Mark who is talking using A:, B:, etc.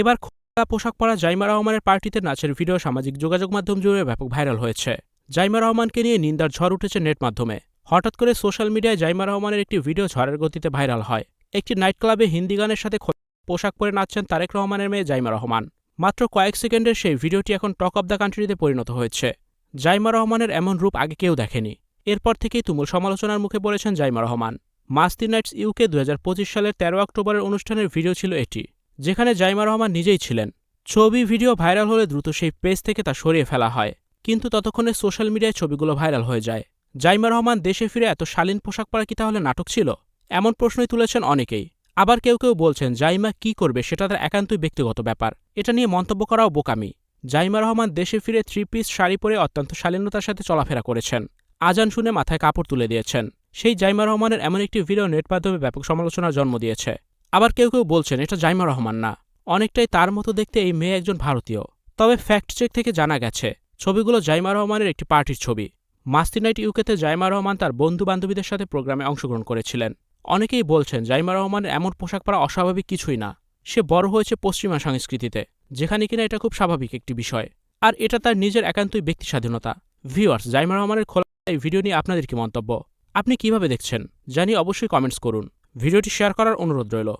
A: এবার খোলা পোশাক পরা জাইমা রহমানের পার্টিতে নাচের ভিডিও সামাজিক যোগাযোগ মাধ্যম জুড়ে ব্যাপক ভাইরাল হয়েছে। জাইমা রহমানকে নিয়ে নিন্দার ঝড় উঠেছে নেট মাধ্যমে। হঠাৎ করে সোশ্যাল মিডিয়ায় জাইমা রহমানের একটি ভিডিও ঝড়ের গতিতে ভাইরাল হয়। একটি নাইট ক্লাবে হিন্দি গানের সাথে পোশাক পরে নাচছেন তারেক রহমানের মেয়ে জাইমা রহমান। মাত্র কয়েক সেকেন্ডের সেই ভিডিওটি এখন টক অব দ্য কান্ট্রিতে পরিণত হয়েছে। জাইমা রহমানের এমন রূপ আগে কেউ দেখেনি। এরপর থেকেই তুমুল সমালোচনার মুখে পড়েছেন জাইমা রহমান। মাস্তি নাইটস ইউকে দু হাজার পঁচিশ সালের তেরো অক্টোবরের অনুষ্ঠানের ভিডিও ছিল এটি, যেখানে জাইমা রহমান নিজেই ছিলেন। ছবি, ভিডিও ভাইরাল হলে দ্রুত সেই পেজ থেকে তা সরিয়ে ফেলা হয়, কিন্তু ততক্ষণে সোশ্যাল মিডিয়ায় ছবিগুলো ভাইরাল হয়ে যায়। জাইমা রহমান দেশে ফিরে এত শালীন পোশাক পরা কি তাহলে নাটক ছিল? এমন প্রশ্নই তুলেছেন অনেকেই। আবার কেউ কেউ বলছেন, জাইমা কি করবে সেটা তার একান্তই ব্যক্তিগত ব্যাপার। এটা নিয়ে মন্তব্য করাও বোকামি। জাইমা রহমান দেশে ফিরে থ্রি পিস, শাড়ি পরে অত্যন্ত শালীনতার সাথে চলাফেরা করেছেন। আজান শুনে মাথায় কাপড় তুলে দিয়েছেন। সেই জাইমা রহমানের এমন একটি ভিডিও নেট মাধ্যমে ব্যাপক সমালোচনার জন্ম দিয়েছে। আবার কেউ কেউ বলছেন, এটা জাইমা রহমান না। অনেকটাই তার মতো দেখতে এই মেয়ে একজন ভারতীয়। তবে ফ্যাক্ট চেক থেকে জানা গেছে, ছবিগুলো জাইমা রহমানের একটি পার্টির ছবি। মাস্তি নাইট ইউকেতে জাইমা রহমান তার বন্ধু বান্ধবীদের সাথে প্রোগ্রামে অংশগ্রহণ করেছিলেন। অনেকেই বলছেন, জাইমা রহমানের এমন পোশাক পরা অস্বাভাবিক কিছুই না। সে বড় হয়েছে পশ্চিমা সংস্কৃতিতে, যেখানে কিনা এটা খুব স্বাভাবিক একটি বিষয়। আর এটা তার নিজের একান্তই ব্যক্তি স্বাধীনতা ভিউয়ার্স, জাইমা রহমানের খোলা এই ভিডিও নিয়ে আপনাদের কি মন্তব্য? আপনি কীভাবে দেখছেন জানি অবশ্যই কমেন্টস করুন। ভিডিওটি শেয়ার করার অনুরোধ রইল।